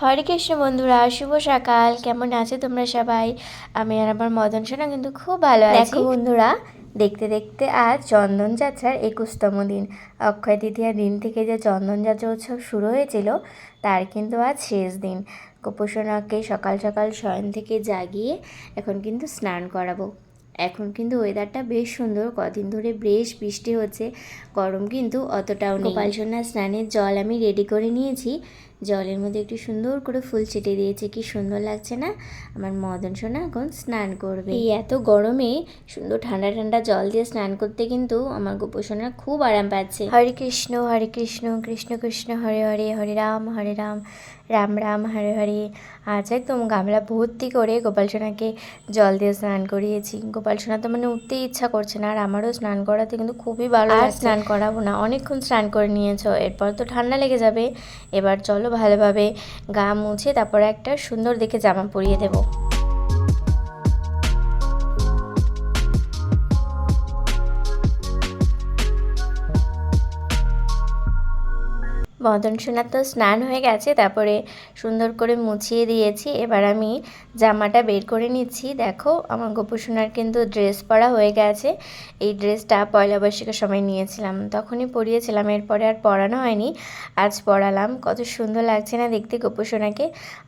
হরে কৃষ্ণ বন্ধুরা শুভ সকাল। কেমন আছো তোমরা সবাই? আমি আর আমার মদন সোনা কিন্তু খুব ভালো আছি। দেখো বন্ধুরা দেখতে দেখতে আজ চন্দন যাত্রার একুশতম দিন। অক্ষয় তৃতীয়া দিন থেকে যে চন্দন যাত্রা উৎসব শুরু হয়েছিল তার কিন্তু আজ শেষ দিন। গোপসোনাকে সকাল সকাল শয়ন থেকে জাগিয়ে এখন কিন্তু স্নান করাবো। এখন কিন্তু ওয়েদারটা বেশ সুন্দর কদিন ধরে বেশ বৃষ্টি হচ্ছে গরম কিন্তু অতটাও নেই। গোপাল সোনার স্নানের জল আমি রেডি করে নিয়েছি। জলের মধ্যে একটু সুন্দর করে ফুল ছিটে দিয়েছে কি সুন্দর লাগছে না? আমার মদন সোনা এখন স্নান করবে। এই এত গরমে সুন্দর ঠান্ডা ঠান্ডা জল দিয়ে স্নান করতে কিন্তু আমার গোপসোনা খুব আরাম পাচ্ছে। হরে কৃষ্ণ হরে কৃষ্ণ কৃষ্ণ কৃষ্ণ হরে হরে হরে রাম হরে রাম রাম রাম হরে হরে। আজ একদম গামলা ভর্তি করে গোপাল সোনাকে জল দিয়ে স্নান করিয়েছি। গোপাল সোনা তো মানে উঠতেই ইচ্ছা করছে না আর আমারও স্নান করাতে কিন্তু খুবই ভালো আর স্নান করাবো না অনেকক্ষণ স্নান করে নিয়েছো এরপর তো ঠান্ডা লেগে যাবে। এবার চলো ভালোভাবে গা মুছে তারপরে একটা সুন্দর দেখে জামা পরিয়ে দেবো। মদন সোনার তো স্নান হয়ে গেছে তারপরে সুন্দর করে মুছিয়ে দিয়েছি। এবার আমি জামাটা বের করে নিচ্ছি। দেখো আমার গোপু সোনার কিন্তু ড্রেস পরা হয়ে গেছে। এই ড্রেসটা পয়লা বৈশাখের সময় নিয়েছিলাম। তখনই পরিয়েছিলাম এরপরে আর পরানো হয়নি। আজ পরালাম। কত সুন্দর লাগছে না দেখতে গোপু সোনাকে।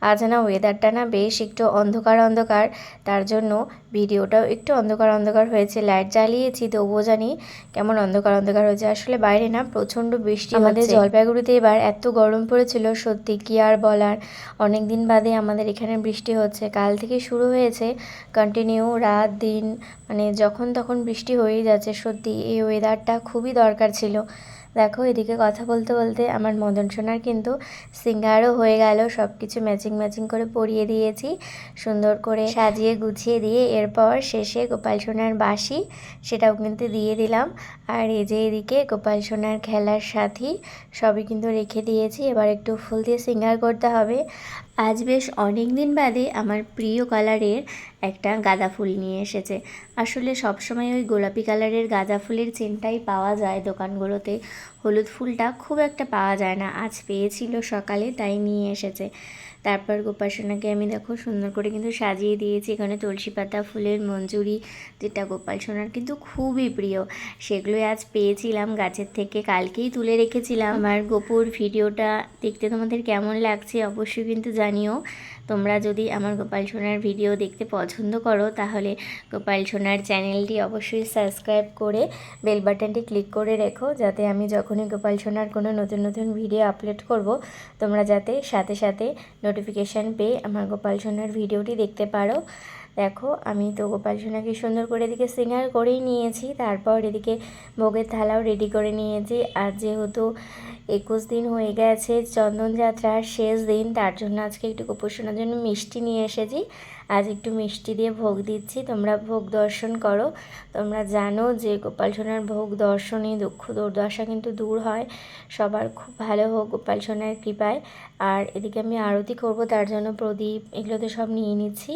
আজ না ওয়েদারটা না বেশ একটু অন্ধকার অন্ধকার। তার জন্য ভিডিওটাও একটু অন্ধকার অন্ধকার হয়েছে। লাইট জ্বালিয়েছি তবুও জানি কেমন অন্ধকার অন্ধকার হয়েছে। আসলে বাইরে না প্রচণ্ড বৃষ্টি আমাদের জলপাইগুড়িতে এবার এত গরম পড়েছিল, সত্যি কি আর বলার? অনেক দিন বাদে আমাদের এখানে বৃষ্টি হচ্ছে। কাল থেকে শুরু হয়েছে কন্টিনিউ রাত, দিন মানে যখন তখন বৃষ্টি হয়েই যাচ্ছে। সত্যি এই ওয়েদারটা খুবই দরকার ছিল। দেখো, এদিকে কথা বলতে বলতে আমার মদন সোনার কিন্তু সিঙ্গারও হয়ে গেল। সব কিছু ম্যাচিং ম্যাচিং করে পরিয়ে দিয়েছি। সুন্দর করে সাজিয়ে গুছিয়ে দিয়ে এরপর শেষে গোপাল সোনার বাসি সেটাও কিন্তু দিয়ে দিলাম। আর এই যে এদিকে গোপাল সোনার খেলার সাথী, সবই কিন্তু রেখে দিয়েছি। এবার একটু ফুল দিয়ে সিঙ্গার করতে হবে। আজ বেশ অনেক দিন বাদে আমার প্রিয় কালারের একটা গাঁদা ফুল নিয়ে এসেছে। আসলে সবসময় ওই গোলাপি কালারের গাঁদা ফুলের চেনটাই পাওয়া যায় দোকানগুলোতে। হলুদ ফুলটা খুব একটা পাওয়া যায় না। আজ পেয়েছিল সকালে, তাই নিয়ে এসেছে। তারপর গোপালসোনাকে আমি দেখো সুন্দর করে কিন্তু সাজিয়ে দিয়েছি। এখানে তুলসী পাতা, ফুলের মঞ্জুরি, যেটা গোপাল সোনার কিন্তু খুবই প্রিয়। সেগুলোই আজ পেয়েছিলাম গাছের থেকে, কালকেই তুলে রেখেছিলাম। আমার গোপুর ভিডিওটা দেখতে তোমাদের কেমন লাগছে অবশ্যই কিন্তু জানিও। তোমরা যদি আমার গোপাল সোনার ভিডিও দেখতে পছন্দ করো, তাহলে গোপাল সোনার চ্যানেলটি অবশ্যই সাবস্ক্রাইব করে বেল বাটনটি ক্লিক করে রেখো, যাতে আমি যখনই গোপাল সোনার কোনো নতুন নতুন ভিডিও আপলোড করব, তোমরা যাতে সাথে সাথে নোটিফিকেশান পেয়ে আমার গোপাল সোনার ভিডিওটি দেখতে পারো। দেখো, আমি তো গোপাল সোনাকে সুন্দর করে এদিকে সিঙ্গার করেই নিয়েছি, তারপর এদিকে ভোগের থালাও রেডি করে নিয়েছি, আর যেহেতু একুশ দিন হয়ে গেছে, চন্দন যাত্রার শেষ দিন। তার জন্য আজকে একটু গোপাল জন্য মিষ্টি নিয়ে এসেছি। আজ একটু মিষ্টি দিয়ে ভোগ দিচ্ছি। তোমরা ভোগ দর্শন করো। তোমরা জানো যে গোপাল সোনার ভোগ দর্শনে দুঃখ, দুর্দশা কিন্তু দূর হয়। সবার খুব ভালো হোক গোপাল সোনার কৃপায়। আর এদিকে আমি আরতি করব, তার জন্য প্রদীপ, এগুলো তো সব নিয়ে নিচ্ছি।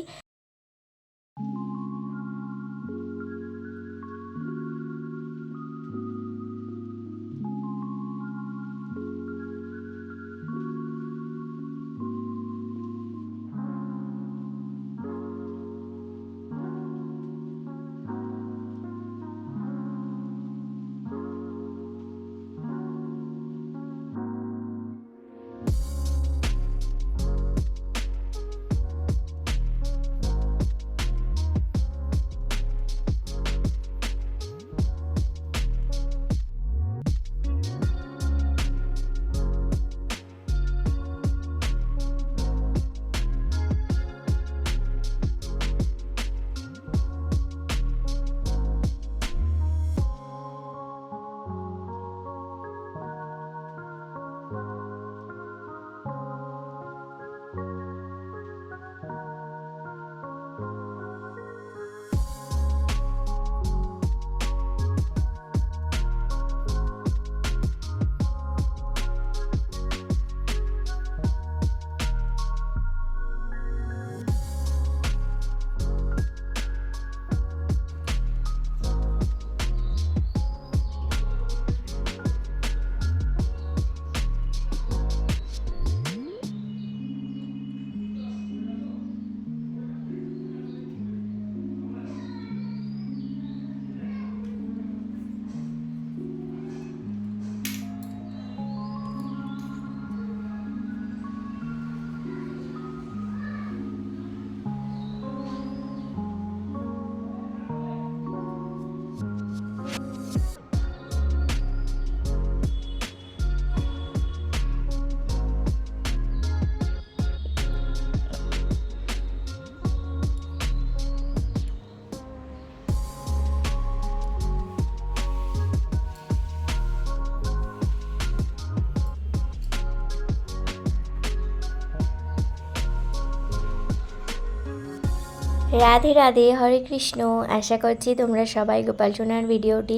রাধে রাধে, হরে কৃষ্ণ। আশা করছি তোমরা সবাই গোপাল সোনার ভিডিওটি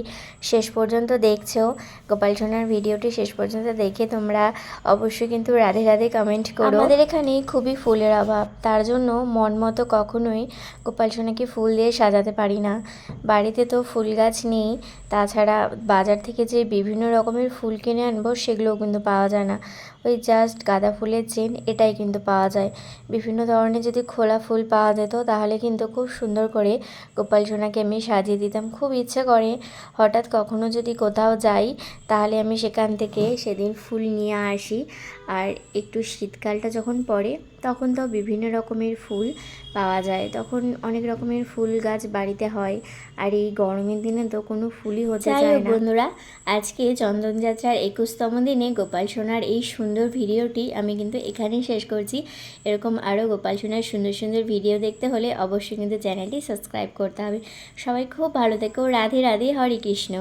শেষ পর্যন্ত দেখছ। গোপাল সোনার ভিডিওটি শেষ পর্যন্ত দেখে তোমরা অবশ্যই কিন্তু রাধে রাধে কমেন্ট করো। আমাদের এখানে খুবই ফুলের অভাব। তার জন্য মন মতো কখনোই গোপাল সোনাকে ফুল দিয়ে সাজাতে পারি না। বাড়িতে তো ফুল গাছ নেই। তাছাড়া বাজার থেকে যে বিভিন্ন রকমের ফুল কিনে আনব, সেগুলোও কিন্তু পাওয়া যায় না। ওই জাস্ট গাঁদা ফুলের চেন, এটাই কিন্তু পাওয়া যায়। বিভিন্ন ধরনের যদি খোলা ফুল পাওয়া যেত, তাহলে কিন্তু খুব সুন্দর করে গোপাল সোনাকে আমি সাজিয়ে দিতাম। খুব ইচ্ছে করে। হঠাৎ কখনো যদি কোথাও যাই, তাহলে আমি সেখান থেকে সেদিন ফুল নিয়ে আসি। আর একটু শীতকালটা যখন পড়ে তখন তো বিভিন্ন রকমের ফুল পাওয়া যায়। তখন অনেক রকমের ফুল গাছ বাড়িতে হয়। আর এই গরমের দিনে তো কোনো ফুলই হতে চায় না। বন্ধুরা আজকে চন্দনযাত্রার একুশতম দিনে গোপাল সোনার এই সুন্দর ভিডিওটি আমি কিন্তু এখানেই শেষ করছি। এরকম আরও গোপাল সোনার সুন্দর সুন্দর ভিডিও দেখতে হলে অবশ্যই কিন্তু চ্যানেলটি সাবস্ক্রাইব করতে হবে। সবাই খুব ভালো থেকো। রাধে রাধে হরে কৃষ্ণ।